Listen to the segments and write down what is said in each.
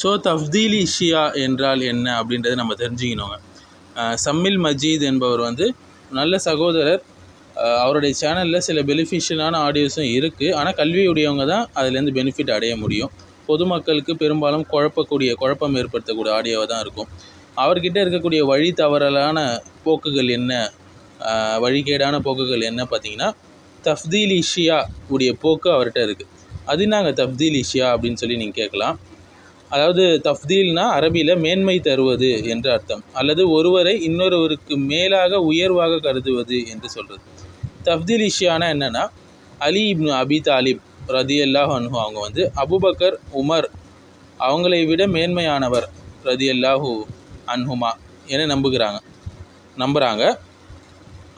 So தஃப்தீலி ஷியா என்றால் என்ன அப்படின்றத நம்ம தெரிஞ்சுக்கணுங்க. சம்மில் மஜீத் என்பவர் வந்து நல்ல சகோதரர். அவருடைய சேனலில் சில பெனிஃபிஷியலான ஆடியோஸும் இருக்குது ஆனால் கல்வியுடையவங்க தான் அதுலேருந்து பெனிஃபிட் அடைய முடியும். பொதுமக்களுக்கு பெரும்பாலும் குழப்பக்கூடிய குழப்பம் ஏற்படுத்தக்கூடிய ஆடியோவாக தான் இருக்கும். அவர்கிட்ட இருக்கக்கூடிய வழி தவறலான போக்குகள் என்ன? வழிகேடான போக்குகள் என்ன பார்த்தீங்கன்னா தஃப்தீல் இஷியா உடைய போக்கு அவர்கிட்ட இருக்குது அது நாங்கள் தஃப்தீல் இஷியா அப்படின்னு சொல்லி நீங்கள் கேட்கலாம். அதாவது தஃப்தீல்னா அரபியில் மேன்மை தருவது என்று அர்த்தம். அல்லது ஒருவரை இன்னொருவருக்கு மேலாக உயர்வாக கருதுவது என்று சொல்கிறது தஃப்தீல் இஷியானா என்னென்னா அலி இப்னு அபி தாலிப் ரதியல்லாஹ் அன்ஹு அவங்க வந்து அபுபக்கர் உமர் அவங்களை விட மேன்மையானவர் ரதியல்லாஹு அன்ஹுமா என நம்புகிறாங்க. நம்புகிறாங்க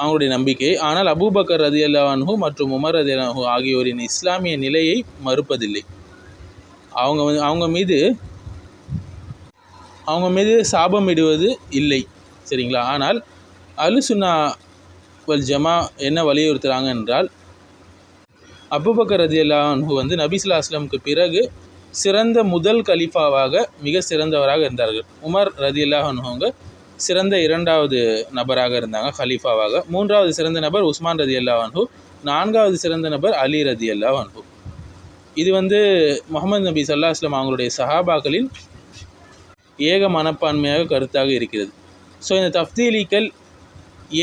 அவங்களுடைய நம்பிக்கை. ஆனால் அபூபக்கர் ரதியல்லாஹு அன்ஹு மற்றும் உமர் ரதி ரதியல்லாஹு ஆகியோரின் இஸ்லாமிய நிலையை மறுப்பதில்லை. அவங்க வந்து அவங்க மீது அவங்க மீது சாபமிடுவது இல்லை சரிங்களா? ஆனால் அலுசுன்னா வல் ஜமா என்ன வலியுறுத்துகிறாங்க என்றால் அபுபக்கர் ரதி அல்லாஹு வந்து நபிசுல்லா அஸ்லமுக்கு பிறகு சிறந்த முதல் கலீஃபாவாக மிக சிறந்தவராக இருந்தார்கள். உமர் ரதி அன்ஹுவங்க சிறந்த இரண்டாவது நபராக இருந்தாங்க கலீஃபாவாக. மூன்றாவது சிறந்த நபர் உஸ்மான் ரதி அல்லாஹன்ஹூ நான்காவது சிறந்த நபர் அலி ரதி அல்லாஹன்ஹூ இது வந்து முகமது நபி சல்லா அஸ்லாம் அவங்களுடைய சஹாபாக்களின் ஏக மனப்பான்மையாக கருத்தாக இருக்கிறது. ஸோ இந்த தஃப்தீலிக்கள்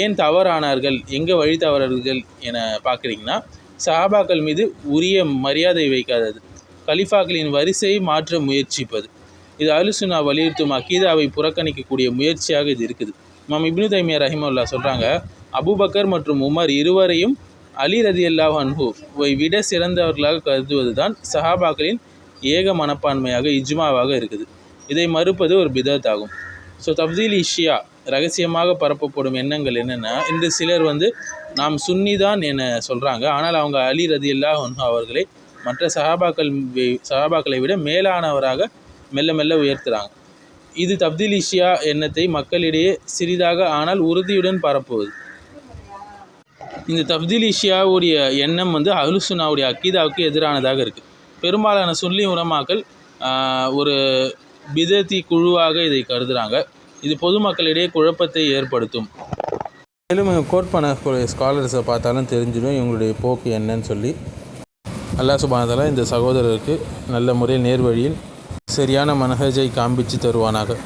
ஏன் தவறானார்கள்? எங்கே வழி தவறார்கள் என பார்க்குறீங்கன்னா சஹாபாக்கள் மீது உரிய மரியாதை வைக்காதது. கலிஃபாக்களின் வரிசையை மாற்ற முயற்சிப்பது. இது அலுசுனா வலியுறுத்தும் அக்கீதாவை புறக்கணிக்கக்கூடிய முயற்சியாக இது இருக்குது. மாம் இப்னு தைமியா ரஹிமல்லா சொல்கிறாங்க அபூபக்கர் மற்றும் உமர் இருவரையும் அலி ரதி அல்லாஹ் அன்ஹுவை விட சிறந்தவர்களாக கருதுவது தான் சஹாபாக்களின் ஏக மனப்பான்மையாக இஜ்மாவாக இருக்குது. இதை மறுப்பது ஒரு பிதத் ஆகும். ஸோ தப்தீல் இஷியா ரகசியமாக பரப்பப்படும் எண்ணங்கள் என்னென்னா இன்று சிலர் வந்து நாம் சுன்னி தான் என சொல்கிறாங்க ஆனால் அவங்க அலி ரதி அல்லாஹ் அவர்களை மற்ற சஹாபாக்கள் சஹாபாக்களை விட மேலானவராக மெல்ல மெல்ல உயர்த்துறாங்க. இது தப்தீல் இஷியா எண்ணத்தை மக்களிடையே சிறிதாக ஆனால் உறுதியுடன் பரப்புவது. இந்த தப்தீல் இஷியாவுடைய எண்ணம் வந்து அஹ்லுசுன்னாவுடைய அக்கீதாவுக்கு எதிரானதாக இருக்குது பெரும்பாலான சுன்னி உலமாக்கள் ஒரு பிதத்தி குழுவாக இதை கருதுகிறாங்க இது பொதுமக்களிடையே குழப்பத்தை ஏற்படுத்தும். மேலும் கோட் பண்ணக்கூடிய ஸ்காலர்ஸை பார்த்தாலும் தெரிஞ்சிடும் இவங்களுடைய போக்கு என்னன்னு சொல்லி. அல்லாஹ் சுபானதால இந்த சகோதரருக்கு நல்ல முறையில் நேர்வழியில் சரியான மனஹஜை காண்பித்து தருவானாக.